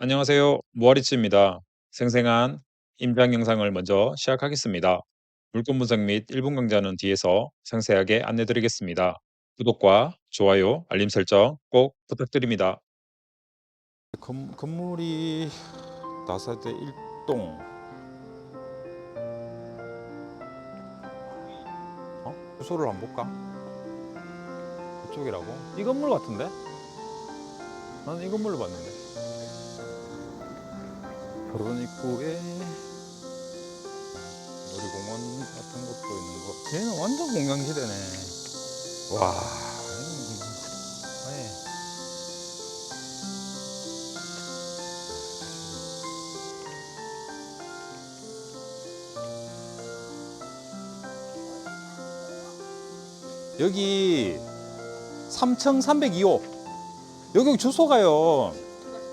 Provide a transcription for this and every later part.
안녕하세요. 무아리츠입니다. 생생한 임장 영상을 먼저 시작하겠습니다. 물건 분석 및 1분 강좌는 뒤에서 상세하게 안내드리겠습니다. 구독과 좋아요, 알림 설정 꼭 부탁드립니다. 건, 건물이 나사대 1동 어? 주소를 한번 볼까? 그쪽이라고? 이 건물 같은데? 나는 이 건물을 봤는데 결혼 입구에 놀이공원 같은 것도 있는 거. 얘는 완전 공간 기대네. 와. 음, 아니. 여기 3302호. 여기 주소가요.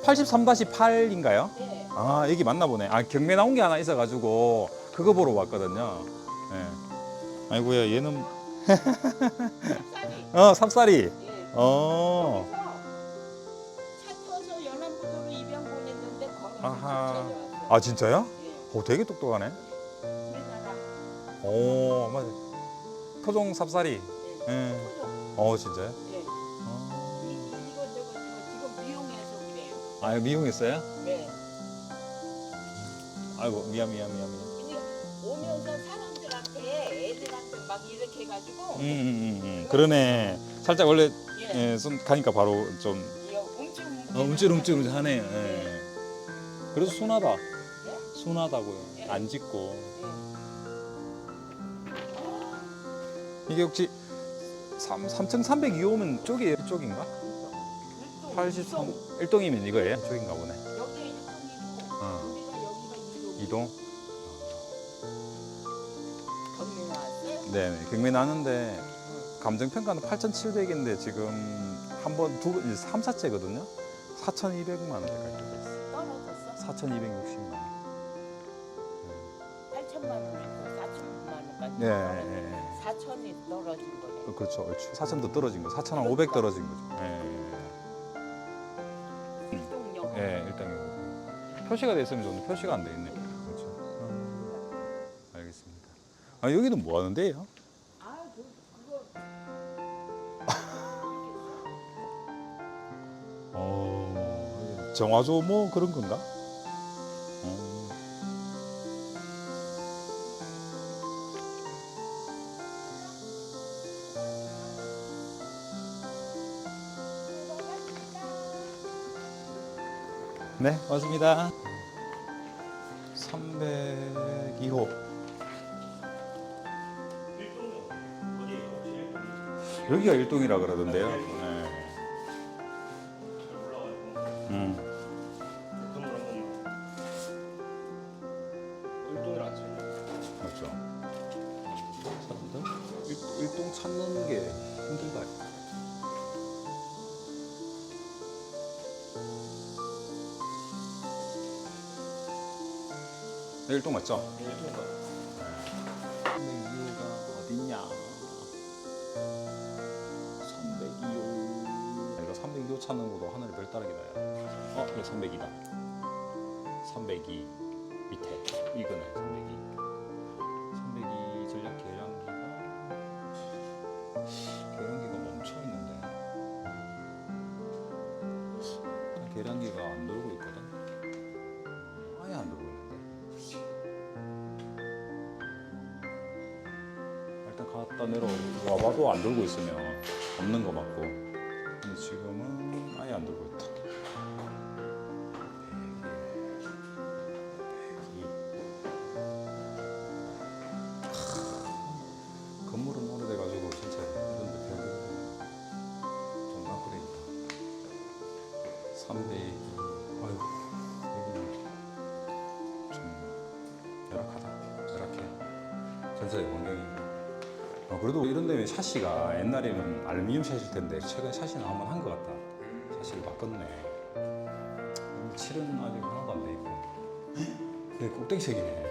83-8인가요? 네. 아 여기 맞나 보네. 아 경매 나온 게 하나 있어 가지고 그거 보러 왔거든요. 예. 아이고야 얘는. 어 삽살이. 예. 어. 차 입양 보냈는데 아하. 찾아왔어요. 아 진짜요? 예. 오 되게 똑똑하네. 우리나라 오 맞아. 토종 삽살이. 예. 예. 토종. 어 진짜요? 예. 이, 어. 이거 저거 저거 지금 미용해서 그래요. 아 미용했어요? 네. 아이고 미안 미안 미안 미안. 근데 오면서 사람들한테 애들한테 막 이렇게 해가지고 음, 음, 음, 음. 그러네. 살짝 원래 예. 예, 손 가니까 바로 좀 이거 움찔 어, 움찔움찔 하네요. 예. 그래도 순하다. 예? 순하다고요. 예. 안 짖고. 예. 이게 혹시 3, 3,302호면 쪽이 쪽인가? 83 1동이면 이거예요? 쪽인가 보네. 여기 1동이고 어. 우리가 여기가 2동. 2동? 경매 나왔어요? 네, 경매 나는데 감정 평가는 8,700인데 지금 한 번 두 번, 3, 4채거든요. 4,200만 원대까지 됐어요. 떨어졌어? 4,260만 원. 8천만 원에서 4천만 원까지 네, 예, 예. 4천이 떨어진 거네. 어, 그렇죠. 얼추 4,000도 떨어진 거. 4,500 떨어진 거죠. 예, 예, 일단 표시가 돼 있으면 좋은데 표시가 안 돼 있네. 아, 여기는 뭐 하는데요? 아, 그, 어, 정화조 뭐 그런 건가? 어. 네, 맞습니다. 302호. 여기가 일동이라 그러던데요. 네. 음. 맞죠. 사람들 일, 일동 찾는 게 힘들다. 네, 일동 맞죠? 네. 302호가 어딨냐? 이거 302호 찾는 것도 하늘이 별 따르기다. 야. 어, 이거 302다. 302 밑에 이거네 302. 302 전략 계량기가 계량기가 멈춰 있는데 일단 계량기가 안 돌고 있거든. 아예 안 돌고 있는데. 일단 갔다 내려 와봐도 안 돌고 있으면 없는 거 맞고. 근데 지금은 그래도 이런 데면 샤시가 옛날에는 알루미늄 샤시일 텐데 최근에 샤시는 한번 한것 같다. 샤시를 바꿨네. 음, 칠은 아직 하나도 안 돼 있고. 네, 꼭대기색이네.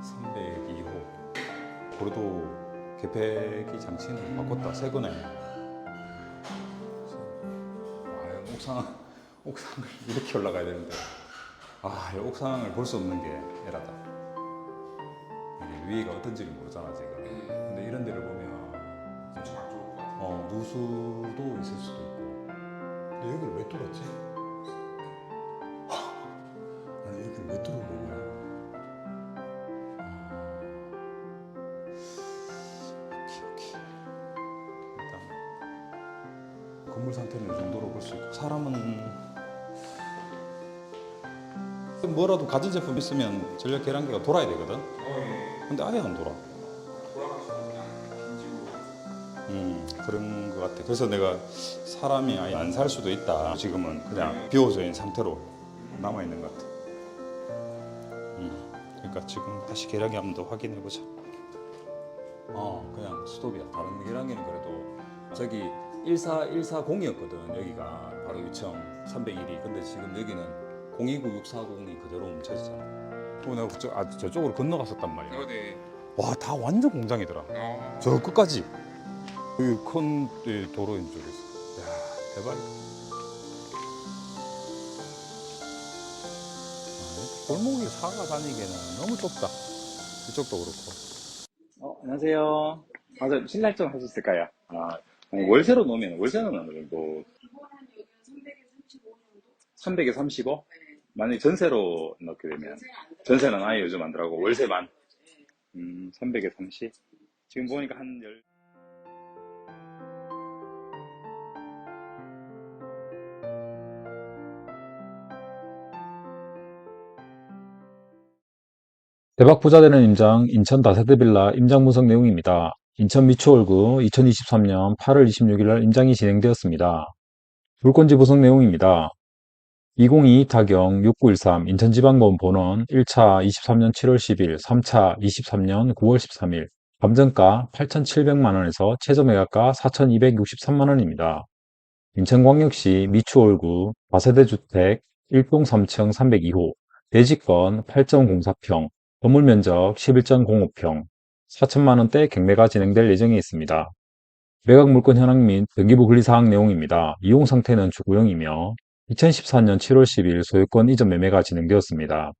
302호 그래도 개폐기 장치는 바꿨다. 새 거네. 와 옥상 옥상을 이렇게 올라가야 되는데. 아, 이 옥상을 볼 수 없는 게 에라다. 위가 어떤지를 모르잖아 지금. 근데 이런 데를 보면 엄청 안 좋을 것 같아. 어, 누수도 있을 수도 있고. 근데 여기를 왜 뚫었지? 아니 여기를 왜 뚫은 거고요? 오케이, 오케이. 일단 건물 상태는 이 정도로 볼 수 있고 사람은 뭐라도 가전 제품 있으면 전력 계량기가 돌아야 되거든. 어, 예. 근데 아예 안 돌아. 돌아가시면 그냥 빈집으로. 음 그런 것 같아. 그래서 내가 사람이 아예 안 살 수도 있다. 지금은 그냥 비워져 있는 상태로 남아 있는 것 같아. 음 그러니까 지금 다시 계량기 한번 더 확인해 보자. 어 그냥 스톱이야. 다른 계량기는 그래도 저기 14 140이었거든. 여기가 바로 위청 301이. 근데 지금 여기는 029 640이 그대로 멈춰있잖아. 어, 내가 그쪽, 아, 저쪽으로 건너갔었단 말이야. 어, 네. 와다 완전 공장이더라. 어. 저 끝까지 그큰 도로인 쪽에서 야 대박 아, 골목에 사가 다니기에는 너무 좁다 이쪽도 그렇고 어, 안녕하세요. 아, 저 신날 좀 하셨을까요? 아, 어, 월세로 놓으면, 월세는 어느 정도? 300에 35? 만약에 전세로 넣게 되면? 전세는 아예 요즘 안 들어가고, 월세만? 음, 300에 30? 지금 보니까 한 열, 대박 부자 되는 임장 인천 다세대 빌라 임장 분석 내용입니다. 인천 미추홀구 2023년 8월 26일 날 임장이 진행되었습니다. 물건지 분석 내용입니다. 202 타경 6913 인천지방법원 본원 1차 23년 7월 10일, 3차 23년 9월 13일 감정가 8,700만원에서 최저 매각가 4,263만원입니다. 인천광역시 미추홀구 다세대 주택 1동 3층 302호 대지권 8.04평 건물 면적 11.05평, 4천만원대 경매가 진행될 예정에 있습니다. 매각 물건 현황 및 등기부 권리사항 내용입니다. 이용 상태는 주구용이며 2014년 7월 10일 소유권 이전 매매가 진행되었습니다.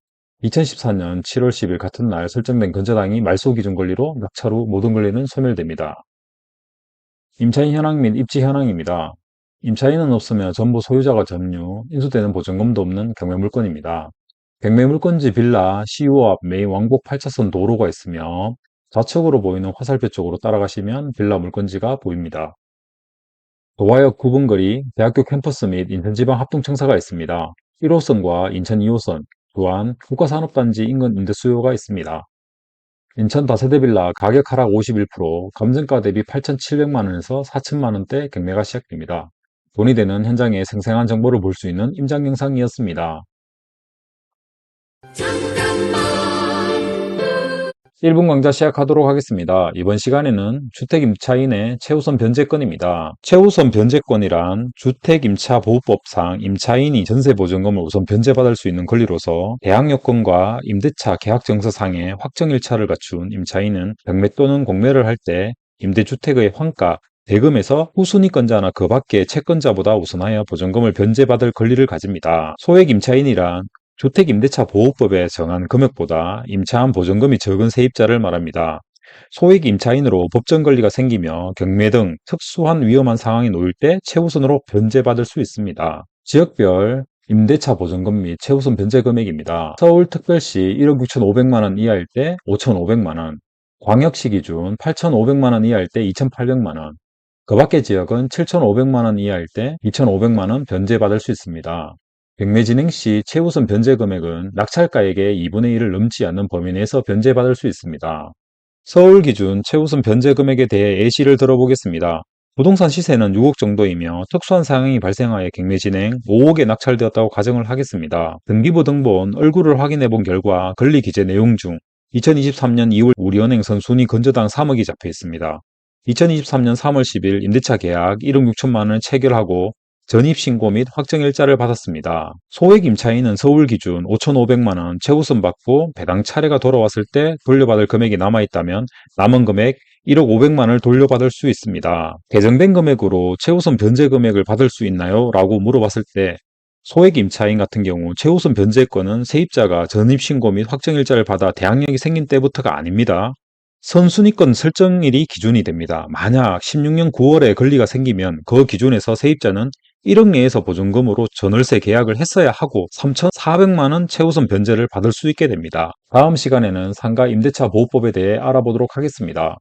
2014년 7월 10일 같은 날 설정된 건저당이 말소 기준 권리로 후 모든 권리는 소멸됩니다. 임차인 현황 및 입지 현황입니다. 임차인은 없으며 전부 소유자가 점유, 인수되는 보증금도 없는 경매 물건입니다. 경매 물건지 빌라 CU 앞 메인 왕복 8차선 도로가 있으며 좌측으로 보이는 화살표 쪽으로 따라가시면 빌라 물건지가 보입니다. 도화역 9분 거리 대학교 캠퍼스 및 인천지방 합동청사가 있습니다. 1호선과 인천 2호선, 또한 국가산업단지 인근 임대 수요가 있습니다. 인천 다세대 빌라 가격 하락 51%, 감정가 대비 8,700만원에서 4천만원대 경매가 시작됩니다. 돈이 되는 현장의 생생한 정보를 볼 수 있는 임장 영상이었습니다. 1분 강좌 시작하도록 하겠습니다. 이번 시간에는 주택임차인의 최우선 변제권입니다. 최우선 변제권이란 주택임차보호법상 임차인이 전세보증금을 우선 변제받을 수 있는 권리로서 대항요건과 임대차 계약정서상의 확정일차를 갖춘 임차인은 경매 또는 공매를 할 때 임대주택의 환가, 대금에서 후순위권자나 그 밖의 채권자보다 우선하여 보증금을 변제받을 권리를 가집니다. 소액 임차인이란 주택임대차 보호법에 정한 금액보다 임차한 보증금이 적은 세입자를 말합니다. 소액 임차인으로 법정 권리가 생기며 경매 등 특수한 위험한 상황이 놓일 때 최우선으로 변제받을 수 있습니다. 지역별 임대차 보증금 및 최우선 변제 금액입니다. 서울특별시 1억 6,500만 원 이하일 때 5,500만 원, 광역시 기준 8,500만 원 이하일 때 2,800만 원, 그 밖의 지역은 7,500만 원 이하일 때 2,500만 원 변제받을 수 있습니다. 경매 진행 시 최우선 변제 금액은 낙찰가액의 2분의 1을 넘지 않는 범위 내에서 변제받을 수 있습니다. 서울 기준 최우선 변제 금액에 대해 예시를 들어보겠습니다. 부동산 시세는 6억 정도이며 특수한 상황이 발생하여 경매 진행 5억에 낙찰되었다고 가정을 하겠습니다. 등기부 등본 얼굴을 확인해 본 결과 권리 기재 내용 중 2023년 2월 우리은행 선순위 건저당 3억이 잡혀 있습니다. 2023년 3월 10일 임대차 계약 1억 6천만 원을 체결하고 전입신고 및 확정일자를 받았습니다. 소액 임차인은 서울 기준 5,500만원 최우선 받고 배당 차례가 돌아왔을 때 돌려받을 금액이 남아있다면 남은 금액 1억 500만원을 돌려받을 수 있습니다. 개정된 금액으로 최우선 변제 금액을 받을 수 있나요? 라고 물어봤을 때 소액 임차인 같은 경우 최우선 변제권은 세입자가 전입신고 및 확정일자를 받아 대항력이 생긴 때부터가 아닙니다. 선순위권 설정일이 기준이 됩니다. 만약 16년 9월에 권리가 생기면 그 기준에서 세입자는 1억 내에서 보증금으로 전월세 계약을 했어야 하고 3,400만 원 최우선 변제를 받을 수 있게 됩니다. 다음 시간에는 상가 임대차 보호법에 대해 알아보도록 하겠습니다.